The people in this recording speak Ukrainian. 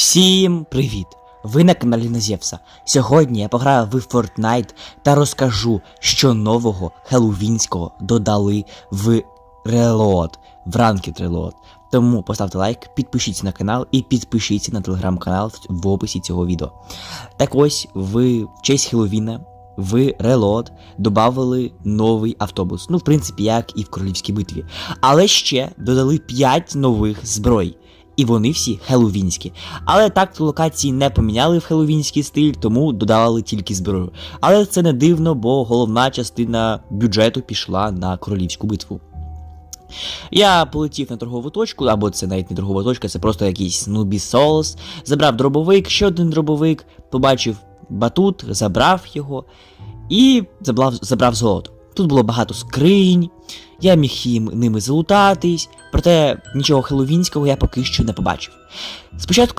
Всім привіт! Ви на каналі Назєвса. Сьогодні я пограю в Fortnite та розкажу, що нового хеллоуінського додали в Reload, в Ranked Reload. Тому поставте лайк, підпишіться на канал і підпишіться на телеграм-канал в описі цього відео. Так ось в честь Хеллоуіна в Reload додали новий автобус. Ну, в принципі, як і в королівській битві. Але ще додали 5 нових зброй. І вони всі хеллоуінські. Але так локації не поміняли в хеллоуінський стиль, тому додавали тільки зброю. Але це не дивно, бо головна частина бюджету пішла на королівську битву. Я полетів на торгову точку, або це навіть не торгова точка, це просто якийсь Нубі Souls. Забрав дробовик, ще один дробовик, побачив батут, забрав його і забрав, забрав золото. Тут було багато скринь, я міг їм ними залутатись, проте нічого хеловінського я поки що не побачив. Спочатку